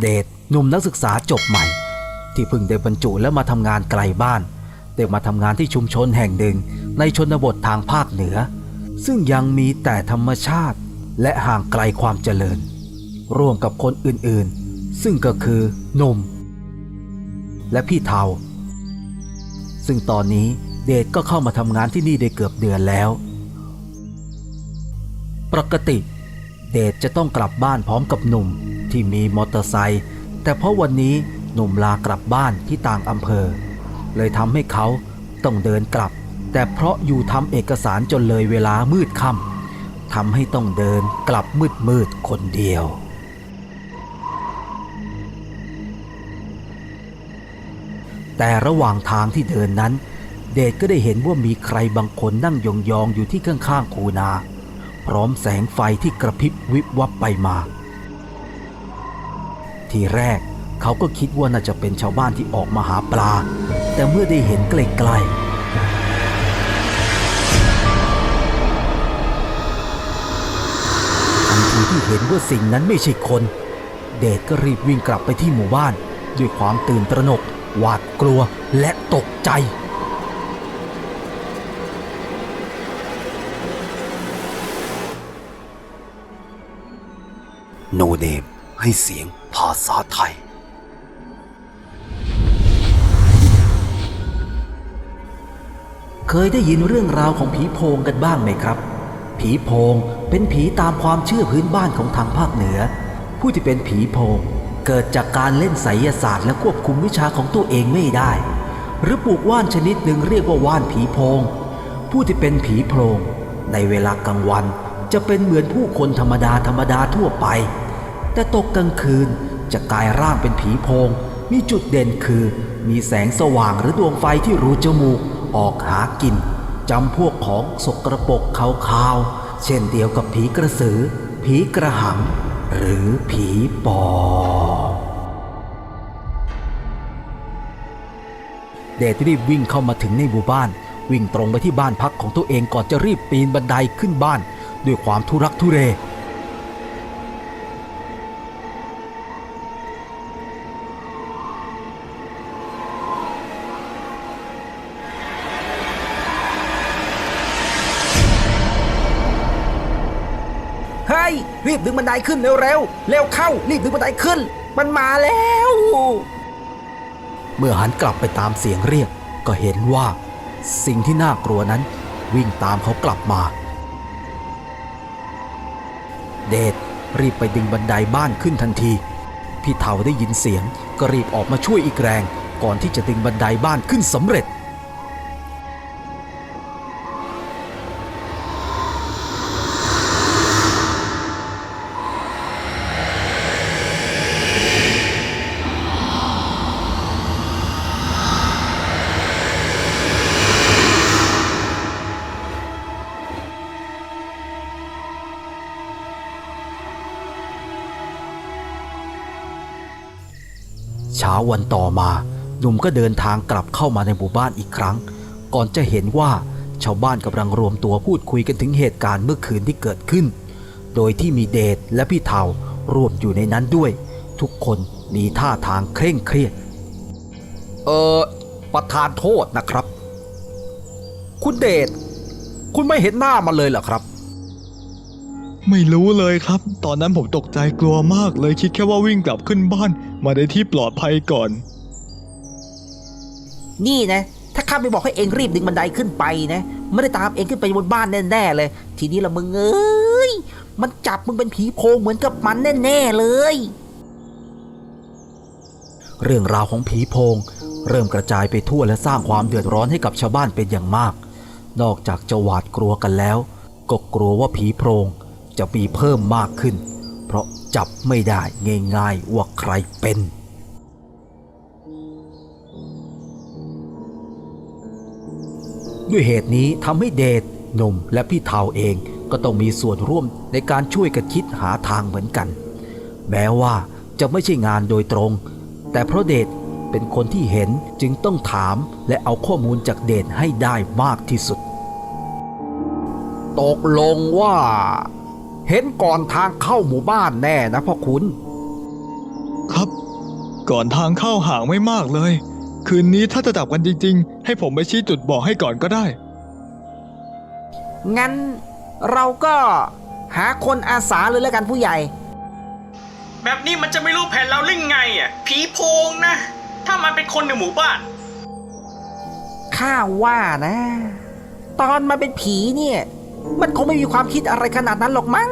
เดชหนุ่มนักศึกษาจบใหม่ ที่เพิ่งได้บรรจุและมาทำงานไกลบ้าน ได้มาทำงานที่ชุมชนแห่งหนึ่งในชนบททางภาคเหนือ ซึ่งยังมีแต่ธรรมชาติและห่างไกลความเจริญ ร่วมกับคนอื่นๆ ซึ่งก็คือหนุ่ม และพี่เทาซึ่งตอนนี้เดชก็เข้ามาทำงานที่นี่ได้เกือบเดือนแล้ว ปกติ เดชจะต้องกลับบ้านพร้อมกับหนุ่มที่มีมอเตอร์ไซค์แต่เพราะวันนี้หนุ่มลากลับบ้านที่ต่างอำเภอ เลยทำให้เขาต้องเดินกลับ แต่เพราะอยู่ทำเอกสารจนเลยเวลามืดค่ำทำให้ต้องเดินกลับมืดมืดคนเดียวแต่ระหว่างทางที่เดินนั้น เดชก็ได้เห็นว่ามีใครบางคนนั่งยองๆอยู่ที่ข้างๆคูนา พร้อมแสงไฟที่กระพริบวิบวับไปมา ทีแรกเขาก็คิดว่าน่าจะเป็นชาวบ้านที่ออกมาหาปลา แต่เมื่อได้เห็นใกลๆทันทีที่เห็นว่าสิ่งนั้นไม่ใช่คน เดชก็รีบวิ่งกลับไปที่หมู่บ้าน ด้วยความตื่นตระหนก หวาดกลัวและตกใจ โนเนมให้เสียงภาษาไทย เคยได้ยินเรื่องราวของผีโพงกันบ้างไหมครับ ผีโพงเป็นผีตามความเชื่อพื้นบ้านของทางภาคเหนือ ผู้ที่เป็นผีโพงเกิดจากการเล่นไสยศาสตร์และควบคุมวิชาของตัวเองไม่ได้ หรือปลูกว่านชนิดหนึ่งเรียกว่าว่านผีโพง ผู้ที่เป็นผีโพงในเวลากลางวันจะเป็นเหมือนผู้คนธรรมดาธรรมดาทั่วไป แต่ตกกลางคืนจะกลายร่างเป็นผีโพง มีจุดเด่นคือ มีแสงสว่างหรือดวงไฟที่รูจมูกออกหากินจำพวกของสกรปรกขาวๆ เช่นเดียวกับผีกระสือ ผีกระหัง หรือผีปอบเดชรีบวิ่งเข้ามาถึงในหมู่บ้าน วิ่งตรงไปที่บ้านพักของตัวเองก่อนจะรีบปีนบันไดขึ้นบ้าน ด้วยความทุรักทุเร รีบดึงบันไดขึ้นเร็วเร็วๆเร็วเข้ารีบดึงบันไดขึ้น มันมาแล้ว เมื่อหันกลับไปตามเสียงเรียก ก็เห็นว่า สิ่งที่น่ากลัวนั้น วิ่งตามเขากลับมา เดชรีบไปดึงบันไดบ้านขึ้นทันที พี่เทาได้ยินเสียงก็รีบออกมาช่วยอีกแรง ก่อนที่จะดึงบันไดบ้านขึ้นสำเร็จ วันต่อมา หนุ่มก็เดินทางกลับเข้ามาในหมู่บ้านอีกครั้ง ก่อนจะเห็นว่าชาวบ้านกำลังรวมตัวพูดคุยกันถึงเหตุการณ์เมื่อคืนที่เกิดขึ้น โดยที่มีเดชและพี่เทารวมอยู่ในนั้นด้วย ทุกคนมีท่าทางเคร่งเครียด เออประธานโทษนะครับ คุณเดช คุณไม่เห็นหน้ามันเลยเหรอครับ ไม่รู้เลยครับ ตอนนั้นผมตกใจกลัวมากเลยคิดแค่ว่าวิ่งกลับขึ้นบ้าน มาในที่ปลอดภัยก่อน นี่นะ ถ้าข้าไม่บอกให้เองรีบดึงบันไดขึ้นไปนะ ไม่ได้ตามเองขึ้นไปบนบ้านแน่ๆเลย ทีนี้ละมึงเอ้ย มันจับมึงเป็นผีโพงเหมือนกับมันแน่ๆเลย เรื่องราวของผีโพง เริ่มกระจายไปทั่วและสร้างความเดือดร้อนให้กับชาวบ้านเป็นอย่างมาก นอกจากจะหวาดกลัวกันแล้ว ก็กลัวว่าผีโพรง จะมีเพิ่มมากขึ้น เพราะจับไม่ได้ง่ายๆว่าใครเป็น ด้วยเหตุนี้ทำให้เดชหนุ่มและพี่เทาเองก็ต้องมีส่วนร่วมในการช่วยกันคิดหาทางเหมือนกัน แม้ว่าจะไม่ใช่งานโดยตรง แต่เพราะเดชเป็นคนที่เห็นจึงต้องถามและเอาข้อมูลจากเดชให้ได้มากที่สุด ตกลงว่า เห็นก่อนทางเข้าหมู่บ้านแน่นะพ่อคุณ ครับ ก่อนทางเข้าห่างไม่มากเลย คืนนี้ถ้าจะดับกันจริง ๆ ให้ผมไปชี้จุดบอกให้ก่อนก็ได้ งั้นเราก็หาคนอาสาเลยแล้วกันผู้ใหญ่ แบบนี้มันจะไม่รู้แผนเราเล่นไงอะผีโพงนะ ถ้ามันเป็นคนในหมู่บ้าน ข้าว่านะ ตอนมาเป็นผีเนี่ย มันคงไม่มีความคิดอะไรขนาดนั้นหรอกมั้ง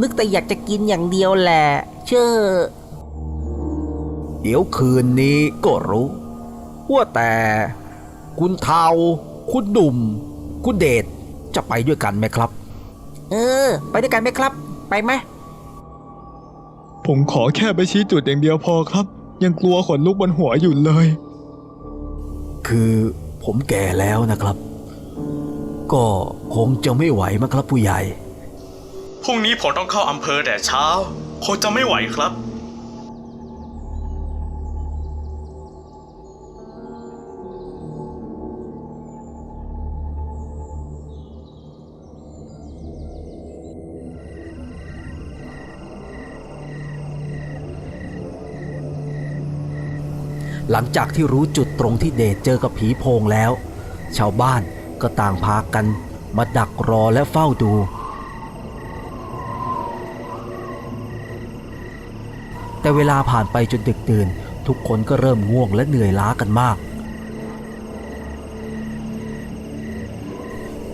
นึกแต่อยากจะกินอย่างเดียวแหละ เชื่อ เดี๋ยวคืนนี้ก็รู้ ว่าแต่ คุณเทา คุณดุมคุณเดชจะไปด้วยกันไหมครับ เออ ไปด้วยกันไหมครับ ไปไหมผมขอแค่ไปชี้จุดอย่างเดียวพอครับ ยังกลัวขนลุกบนหัวอยู่เลย คือผมแก่แล้วนะครับ ก็คงจะไม่ไหวมั้งครับผู้ใหญ่ พรุ่งนี้ผมต้องเข้าอำเภอแต่เช้า คงจะไม่ไหวครับ หลังจากที่รู้จุดตรงที่เดชเจอกับผีโพงแล้ว ชาวบ้าน ก็ต่างพากันมาดักรอและเฝ้าดู แต่เวลาผ่านไปจนดึกดื่น ทุกคนก็เริ่มง่วงและเหนื่อยล้ากันมาก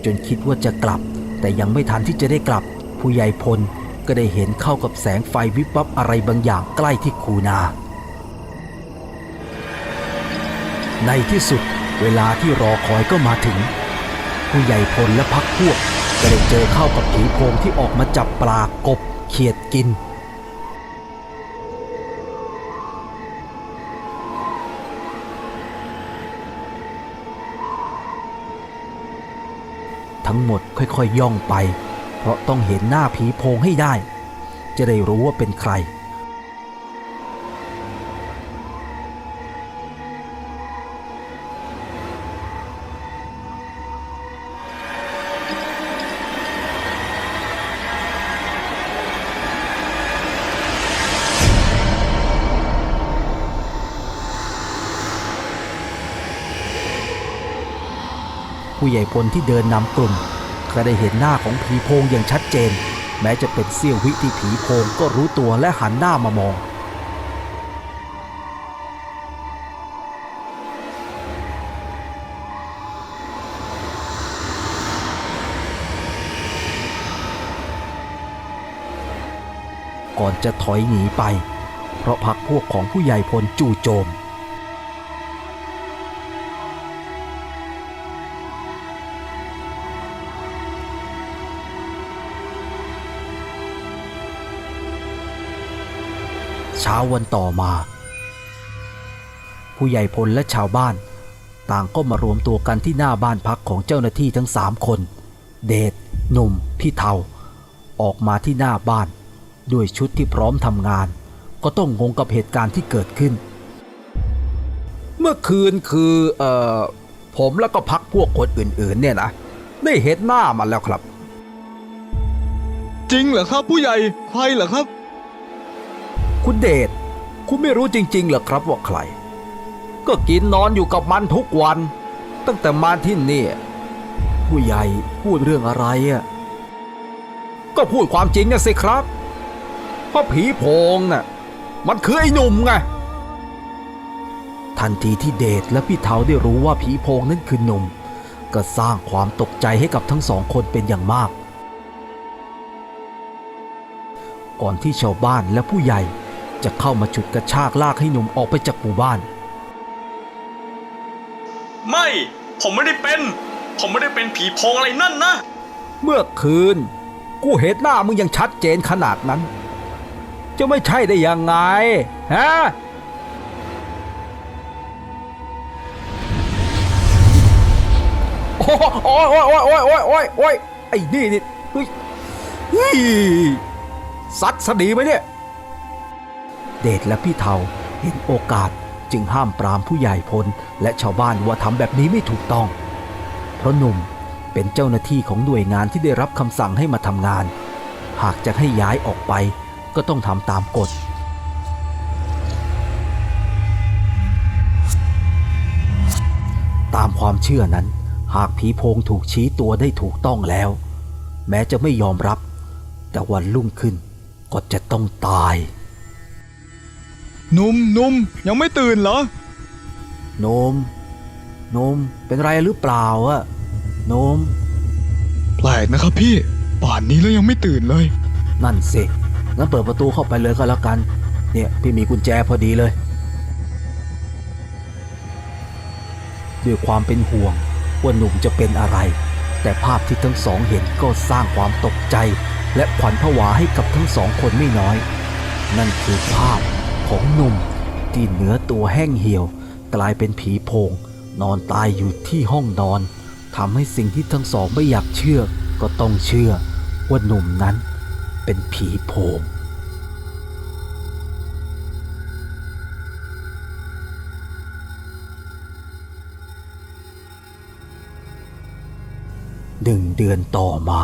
จนคิดว่าจะกลับ แต่ยังไม่ทันที่จะได้กลับ ผู้ใหญ่พลก็ได้เห็นเข้ากับแสงไฟวิบวับอะไรบางอย่างใกล้ที่คูนา ในที่สุดเวลาที่รอคอยก็มาถึง ผู้ใหญ่พลและพักพวกก็ได้เจอเข้ากับผีโพงที่ออกมาจับปลากบเขียดกิน ทั้งหมดค่อยๆย่องไป เพราะต้องเห็นหน้าผีโพงให้ได้ จะได้รู้ว่าเป็นใคร ผู้ใหญ่พลที่เดินนำกลุ่ม ก็ได้เห็นหน้าของผีโพงอย่างชัดเจน แม้จะเป็นเสี้ยววิที่ผีโพงก็รู้ตัวและหันหน้ามามองก่อนจะถอยหนีไป เพราะพักพวกของผู้ใหญ่พลจู่โจม เช้าวันต่อมา ผู้ใหญ่พลและชาวบ้าน ต่างก็มารวมตัวกันที่หน้าบ้านพักของเจ้าหน้าที่ทั้งสามคน เดชหนุ่ม พี่เทาออกมาที่หน้าบ้าน ด้วยชุดที่พร้อมทำงาน ก็ต้องงงกับเหตุการณ์ที่เกิดขึ้น เมื่อคืนคือเอ่อผมแล้วก็พักพวกคนอื่นๆเนี่ยนะได้เห็นหน้ามันแล้วครับ จริงเหรอครับผู้ใหญ่ใครเหรอครับ คุณเดช คุณไม่รู้จริงๆเหรอครับว่าใคร ก็กินนอนอยู่กับมันทุกวัน ตั้งแต่มาที่นี่ ผู้ใหญ่พูดเรื่องอะไรอะ ก็พูดความจริงนะสิครับเพราะผีโพงน่ะ มันคือไอ้หนุ่มไง ทันทีที่เดชและพี่เทาได้รู้ว่าผีโพงนั้นคือหนุ่ม ก็สร้างความตกใจให้กับทั้งสองคนเป็นอย่างมาก ก่อนที่ชาวบ้านและผู้ใหญ่ จะเข้ามาฉุดกระชากลากให้หนุ่มออกไปจากหมู่บ้าน ไม่ ผมไม่ได้เป็น ผมไม่ได้เป็นผีโพงอะไรนั่นนะ เมื่อคืน กูเห็นหน้ามึงยังชัดเจนขนาดนั้น จะไม่ใช่ได้ยังไง ฮะโอ้ยโอ้ยโอ้ยโอ้ยโอ้ยโอ้ยโอ้ยไอ้นี่นี่เฮ้ยเฮ้ยสัตว์สดีไหมเนี่ย เดชและพี่เทาเห็นโอกาสจึงห้ามปรามผู้ใหญ่พลและชาวบ้านว่าทำแบบนี้ไม่ถูกต้อง เพราะหนุ่มเป็นเจ้าหน้าที่ของหน่วยงานที่ได้รับคำสั่งให้มาทำงาน หากจะให้ย้ายออกไปก็ต้องทำตามกฎตามความเชื่อนั้น หากผีโพงถูกชี้ตัวได้ถูกต้องแล้ว แม้จะไม่ยอมรับ แต่วันรุ่งขึ้นก็จะต้องตาย หนุ่มหนุ่มยังไม่ตื่นเหรอโนมโนมเป็นไรหรือเปล่าอะโนม แปลกนะครับพี่ ป่านนี้แล้วยังไม่ตื่นเลย นั่นสิงั้นเปิดประตูเข้าไปเลยก็แล้วกัน เนี่ยพี่มีกุญแจพอดีเลย ด้วยความเป็นห่วงว่าหนุ่มจะเป็นอะไร แต่ภาพที่ทั้งสองเห็นก็สร้างความตกใจ และขวัญผวาให้กับทั้งสองคนไม่น้อย นั่นคือภาพ ของหนุ่ม ที่เนื้อตัวแห้งเหี่ยว กลายเป็นผีโพง นอนตายอยู่ที่ห้องนอนทำให้สิ่งที่ทั้งสองไม่อยากเชื่อ ก็ต้องเชื่อว่าหนุ่มนั้นเป็นผีโพงหนึ่งเดือนต่อมา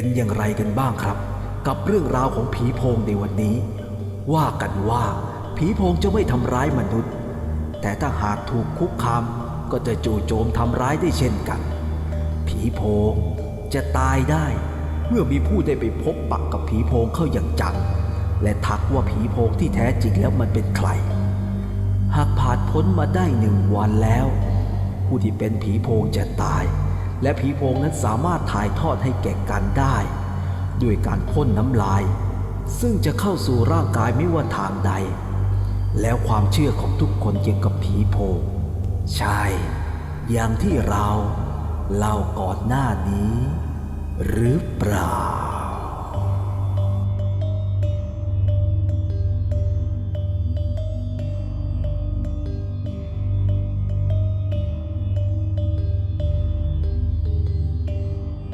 เป็นอย่างไรกันบ้างครับ กับเรื่องราวของผีโพงในวันนี้ ว่ากันว่า ผีโพงจะไม่ทำร้ายมนุษย์ แต่ถ้าหากถูกคุกคามก็จะจู่โจมทำร้ายได้เช่นกัน ผีโพงจะตายได้ เมื่อมีผู้ได้ไปพบปักกับผีโพงเข้าอย่างจัง และทักว่าผีโพงที่แท้จริงแล้วมันเป็นใคร หากผ่านพ้นมาได้หนึ่งวันแล้ว ผู้ที่เป็นผีโพงจะตาย และผีโพงนั้นสามารถถ่ายทอดให้แก่กันได้ ด้วยการพ่นน้ำลาย ซึ่งจะเข้าสู่ร่างกายไม่ว่าทางใด แล้วความเชื่อของทุกคนเกี่ยวกับผีโพงใช่ อย่างที่เราเล่าก่อนหน้านี้ หรือเปล่า